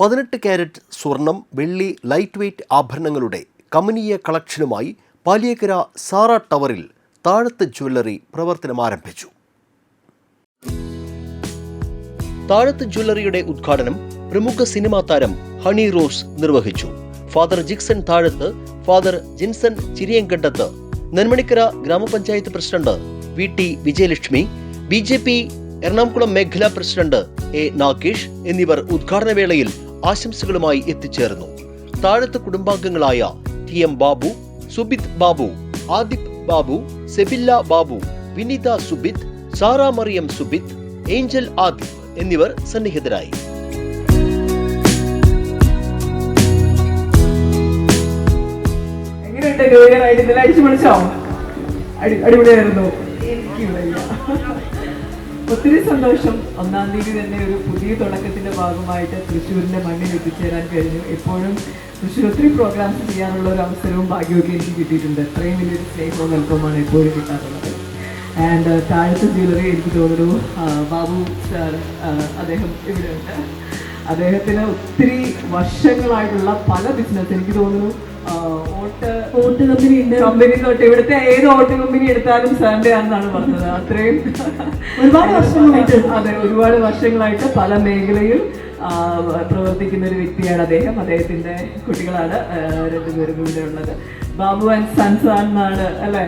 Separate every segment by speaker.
Speaker 1: പതിനെട്ട് ക്യാരറ്റ് സ്വർണം വെള്ളി ലൈറ്റ് വെയ്റ്റ് ആഭരണങ്ങളുടെ കമനീയ കളക്ഷനുമായി പാലിയേക്കര സാറ ടവറിൽ താഴത്ത് ജ്വല്ലറി പ്രവർത്തനം ആരംഭിച്ചു. താഴത്ത് ജ്വല്ലറിയുടെ ഉദ്ഘാടനം പ്രമുഖ സിനിമാ താരം ഹണി റോസ് നിർവഹിച്ചു. ഫാദർ ജിക്സൺ താഴത്ത് ഫാദർ ജിൻസൺ ചിരിയങ്കണ്ടത്ത് നെന്മണിക്കര ഗ്രാമപഞ്ചായത്ത് president V T Vijayalakshmi B J P Ernakulam മേഖലാ പ്രസിഡന്റ് എ നാഗേഷ് എന്നിവർ ഉദ്ഘാടന വേളയിൽ ആശംസകളുമായി എത്തിച്ചേർന്നു. Thazhath കുടുംബാംഗങ്ങളായ T M Babu Subith Babu Adip Babu Sebilla Babu Vinitha Subith Sara Mariyam Subith Angel Adip എന്നിവർ സന്നിഹിതരായി.
Speaker 2: അടിപൊളിയായിരുന്നു. ഒത്തിരി സന്തോഷം. ഒന്നാം തീയതി തന്നെ ഒരു പുതിയ തുടക്കത്തിന്റെ ഭാഗമായിട്ട് തൃശ്ശൂരിന്റെ മണ്ണിൽ എത്തിച്ചേരാൻ കഴിഞ്ഞു. എപ്പോഴും തൃശ്ശൂർ ഒത്തിരി പ്രോഗ്രാംസ് ചെയ്യാനുള്ള ഒരു അവസരവും ഭാഗ്യമൊക്കെ എനിക്ക് കിട്ടിയിട്ടുണ്ട്. അത്രയും വലിയൊരു സ്നേഹവും നൽകുമാണ് എപ്പോഴും കിട്ടാറുള്ളത്. ആൻഡ് താഴത്തെ ജ്വല്ലറി എനിക്ക് തോന്നുന്നു ബാബു സാർ അദ്ദേഹം ഇവിടെ ഉണ്ട് അദ്ദേഹത്തിന് ഒത്തിരി വർഷങ്ങളായിട്ടുള്ള പല ബിസിനസ് എനിക്ക് തോന്നുന്നു. ഓട്ട് കമ്പനി കമ്പനി തൊട്ട് ഇവിടുത്തെ ഏത് ഓട്ട് കമ്പനി എടുത്താലും സാറിന്റെ ആണെന്നാണ് പറഞ്ഞത്. അത്രയും ഒരുപാട് വർഷങ്ങളായിട്ട്. അതെ ഒരുപാട് വർഷങ്ങളായിട്ട് പല മേഖലയിൽ പ്രവർത്തിക്കുന്ന ഒരു വ്യക്തിയാണ് അദ്ദേഹം. അദ്ദേഹത്തിന്റെ കുട്ടികളാണ് രണ്ടുപേരും ഇവിടെ ഉള്ളത്. ബാബു ആൻഡ് സൺസ് എന്നാണ് അല്ലെ?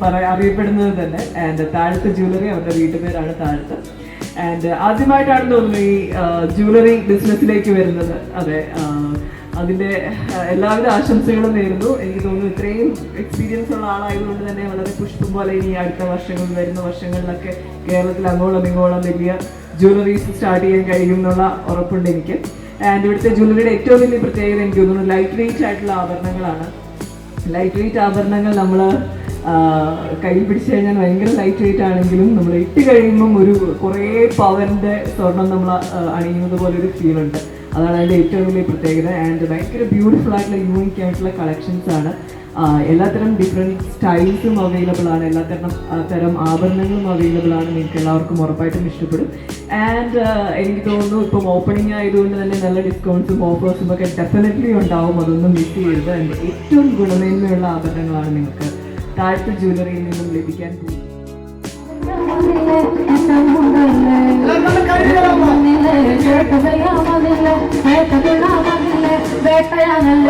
Speaker 2: പറയാ അറിയപ്പെടുന്നത് തന്നെ. ആൻഡ് താഴത്ത് ജ്വല്ലറി അവരുടെ വീട്ടുപേരാണ് താഴത്ത്. ആൻഡ് ആദ്യമായിട്ടാണ് തോന്നുന്നു ഈ ജ്വല്ലറി ബിസിനസ്സിലേക്ക് വരുന്നത്. അതെ ആ, എല്ലാവരും ആശംസകളും നേരുന്നു. എനിക്ക് തോന്നുന്നു ഇത്രയും എക്സ്പീരിയൻസ് ഉള്ള ആളായതുകൊണ്ട് തന്നെ വളരെ പുഷ്പം പോലെ ഇനി അടുത്ത വർഷങ്ങളിൽ വരുന്ന വർഷങ്ങളിലൊക്കെ കേരളത്തിൽ അങ്ങോളം ഇങ്ങോളം വലിയ ജ്വല്ലറീസ് സ്റ്റാർട്ട് ചെയ്യാൻ കഴിയും എന്നുള്ള ഉറപ്പുണ്ട് എനിക്ക്. ആൻഡ് ഇവിടുത്തെ ജ്വല്ലറിയുടെ ഏറ്റവും വലിയ പ്രത്യേകത എനിക്ക് തോന്നുന്നു ലൈറ്റ് വെയിറ്റ് ആയിട്ടുള്ള ആഭരണങ്ങളാണ്. ലൈറ്റ് വെയിറ്റ് ആഭരണങ്ങൾ നമ്മൾ കയ്യിൽ പിടിച്ചു കഴിഞ്ഞാൽ ഭയങ്കര ലൈറ്റ് വെയിറ്റ് ആണെങ്കിലും നമ്മൾ ഇട്ട് കഴിയുമ്പം ഒരു കുറേ പവറിന്റെ സ്വർണം നമ്മൾ അണിയുന്നത് പോലെ ഒരു ഫീൽ ഉണ്ട്. അതാണ് അതിന്റെ ഏറ്റവും വലിയ പ്രത്യേകത. ആൻഡ് ഭയങ്കര ബ്യൂട്ടിഫുൾ ആയിട്ടുള്ള യൂണിക് ആയിട്ടുള്ള കളക്ഷൻസ് ആണ്. എല്ലാത്തരം ഡിഫറെന്റ് സ്റ്റൈൽസും അവൈലബിൾ ആണ്. എല്ലാത്തരം തരം ആഭരണങ്ങളും അവൈലബിൾ ആണ് നിങ്ങൾക്ക് എല്ലാവർക്കും ഉറപ്പായിട്ടും ഇഷ്ടപ്പെടും. ആൻഡ് എനിക്ക് തോന്നുന്നു ഇപ്പം ഓപ്പണിംഗ് ആയതുകൊണ്ട് തന്നെ നല്ല ഡിസ്കൗണ്ട്സും ഓഫേഴ്സും ഒക്കെ ഡെഫിനറ്റ്ലി ഉണ്ടാവും. അതൊന്നും മിസ് ചെയ്യരുത്. ഏറ്റവും ഗുണമേന്മയുള്ള ആഭരണങ്ങളാണ് നിങ്ങൾക്ക് താഴത്തെ ജ്വല്ലറിയിൽ നിന്നും ലഭിക്കാൻ പോകുന്നത്.
Speaker 3: வேட்டை வெல்லாமதில்லை வேட்டை வெல்லாமதில்லை வேட்டையானல்ல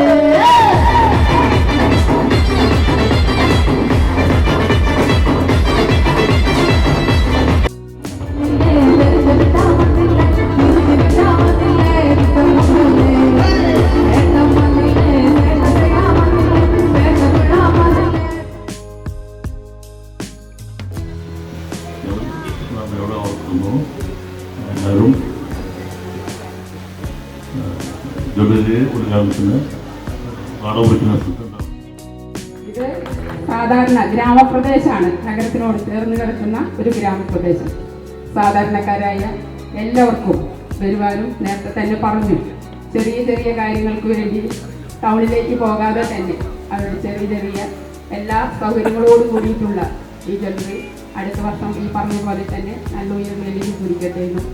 Speaker 3: വാടക സ്ഥലത്തുണ്ടാവും
Speaker 4: ഇത് സാധാരണ ഗ്രാമപ്രദേശമാണ് നഗരത്തിനോട് ചേർന്ന് കിടക്കുന്ന ഒരു ഗ്രാമപ്രദേശം. സാധാരണക്കാരായ എല്ലാവർക്കും വരുവാനും നേരത്തെ തന്നെ പറഞ്ഞു. ചെറിയ ചെറിയ കാര്യങ്ങൾക്ക് വേണ്ടി ടൗണിലേക്ക് പോകാതെ തന്നെ അവരുടെ ചെറിയ ചെറിയ എല്ലാ സൗകര്യങ്ങളോടും കൂടിയിട്ടുള്ള ഈ ജനറി അടുത്ത വർഷം ഈ പറഞ്ഞ പോലെ തന്നെ നല്ല ഉയരങ്ങളിലേക്ക് കുറിക്കട്ടെ എന്നും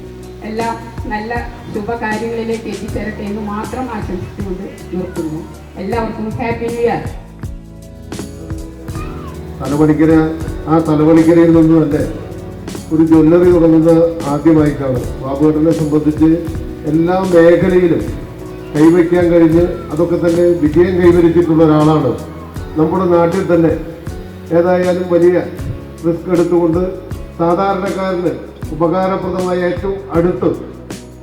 Speaker 4: എല്ലാം നല്ല ശുഭകാര്യങ്ങളിലേക്ക് എത്തിച്ചേരട്ടെ എന്ന് മാത്രം ആശംസിച്ചുകൊണ്ട് നിർത്തുന്നു. എല്ലാവർക്കും ഹാപ്പി ന്യൂ ഇയർ
Speaker 5: തലവണിക്കര ആ തലവണിക്കരയിൽ നിന്നുമല്ല ഒരു ജ്വല്ലറി തുടങ്ങുന്നത് ആദ്യമായിട്ടാണ് ബാബുവേട്ടനെ സംബന്ധിച്ച് എല്ലാ മേഖലയിലും കൈവയ്ക്കാൻ കഴിഞ്ഞ് അതൊക്കെ തന്നെ വിജയം കൈവരിച്ചിട്ടുള്ള ഒരാളാണ്. നമ്മുടെ നാട്ടിൽ തന്നെ ഏതായാലും വലിയ റിസ്ക് എടുത്തുകൊണ്ട് സാധാരണക്കാരന് ഉപകാരപ്രദമായ ഏറ്റവും അടുത്ത്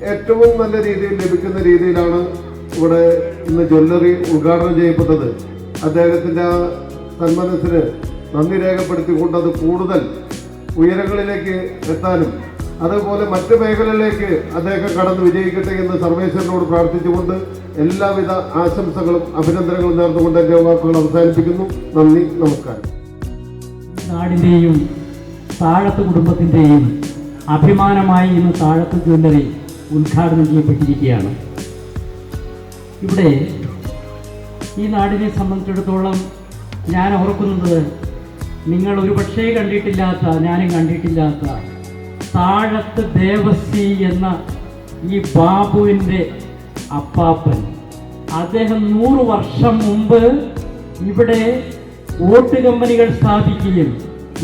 Speaker 5: ഏറ്റവും നല്ല രീതിയിൽ ലഭിക്കുന്ന രീതിയിലാണ് ഇവിടെ ഇന്ന് ജ്വല്ലറി ഉദ്ഘാടനം ചെയ്യപ്പെട്ടത്. അദ്ദേഹത്തിന്റെ ആ സന്മനസ്സിന് നന്ദി രേഖപ്പെടുത്തിക്കൊണ്ട് അത് കൂടുതൽ ഉയരങ്ങളിലേക്ക് എത്താനും അതുപോലെ മറ്റ് മേഖലകളിലേക്ക് അദ്ദേഹം കടന്ന് വിജയിക്കട്ടെ എന്ന് സർവേശ്വരനോട് പ്രാർത്ഥിച്ചുകൊണ്ട് എല്ലാവിധ ആശംസകളും അഭിനന്ദനങ്ങളും നേർന്നുകൊണ്ട് എന്റെ വാക്കുകൾ അവസാനിപ്പിക്കുന്നു. നന്ദി നമസ്കാരം.
Speaker 6: നാടിന്റെയും താഴത്ത് കുടുംബത്തിന്റെയും അഭിമാനമായി ഇന്ന് താഴത്ത് ജ്വല്ലറി ഉദ്ഘാടനം ചെയ്യപ്പെട്ടിരിക്കുകയാണ്. ഇവിടെ ഈ നാടിനെ സംബന്ധിച്ചിടത്തോളം ഞാൻ ഓർക്കുന്നത് നിങ്ങൾ ഒരു പക്ഷേ കണ്ടിട്ടില്ലാത്ത ഞാനും കണ്ടിട്ടില്ലാത്ത താഴത്ത് ദേവസി എന്ന ഈ ബാബുവിന്റെ അപ്പാപ്പൻ. അദ്ദേഹം നൂറ് വർഷം മുമ്പ് ഇവിടെ വോട്ട് കമ്പനികൾ സ്ഥാപിക്കുകയും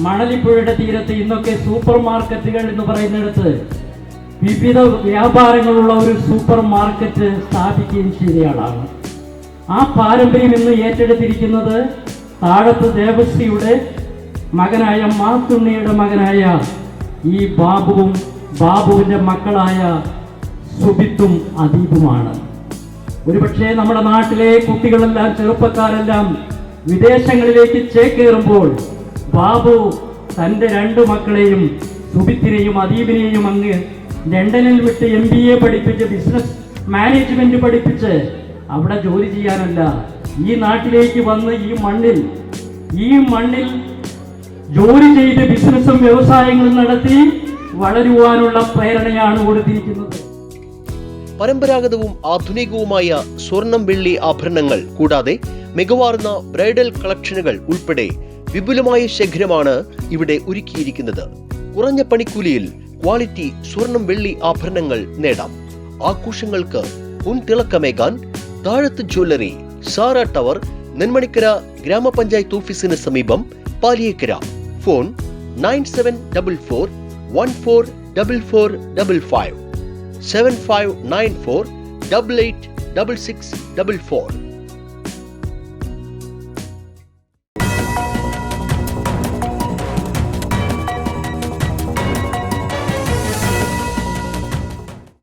Speaker 6: മണലിപ്പുഴയുടെ തീരത്ത് ഇന്നൊക്കെ സൂപ്പർ മാർക്കറ്റുകൾ എന്ന് പറയുന്നിടത്ത് വിവിധ വ്യാപാരങ്ങളുള്ള ഒരു സൂപ്പർ മാർക്കറ്റ് സ്ഥാപിക്കുകയും ചെയ്തയാളാണ്. ആ പാരമ്പര്യം ഇന്ന് ഏറ്റെടുത്തിരിക്കുന്നത് താഴത്ത് ദേവശ്രീയുടെ മകനായ മാത്തുണ്ണിയുടെ മകനായ ഈ ബാബുവും ബാബുവിന്റെ മക്കളായ സുബിത്തും അദീപുമാണ് ഒരുപക്ഷെ നമ്മുടെ നാട്ടിലെ കുട്ടികളെല്ലാം ചെറുപ്പക്കാരെല്ലാം വിദേശങ്ങളിലേക്ക് ചേക്കേറുമ്പോൾ ബാബു തന്റെ രണ്ട് മക്കളെയും സുബിത്തിനെയും അദീപിനെയും അങ്ങ് ലണ്ടനിൽ വിട്ട് എം ബി എ പഠിപ്പിച്ച് ബിസിനസ് മാനേജ്മെന്റ് പഠിപ്പിച്ച് അവിടെ ജോലി ചെയ്യാനല്ല ഈ നാട്ടിലേക്ക് വന്ന് ഈ മണ്ണിൽ ഈ മണ്ണിൽ ജോലി ചെയ്ത് ബിസിനസ്സും വ്യവസായങ്ങളും നടത്തി വളരുവാനുള്ള പ്രേരണയാണ് കൊടുത്തിരിക്കുന്നത്.
Speaker 1: പരമ്പരാഗതവും ആധുനികവുമായ സ്വർണം വെള്ളി ആഭരണങ്ങൾ കൂടാതെ മികവാർന്ന ബ്രൈഡൽ കളക്ഷനുകൾ ഉൾപ്പെടെ വിപുലമായ ശേഖരമാണ് ഇവിടെ ഒരുക്കിയിരിക്കുന്നത്. കുറഞ്ഞ പണിക്കൂലിയിൽ ക്വാളിറ്റി സ്വർണം വെള്ളി ആഭരണങ്ങൾ നേടാം. ആഘോഷങ്ങൾക്ക് തിളക്കമേകാൻ താഴത്ത് ജ്വല്ലറി സാറ ടവർ നെന്മണിക്കര ഗ്രാമപഞ്ചായത്ത് ഓഫീസിന് സമീപം Paliyekkara. Phone nine seven double four one four double four double five seven five nine four double eight double six double four.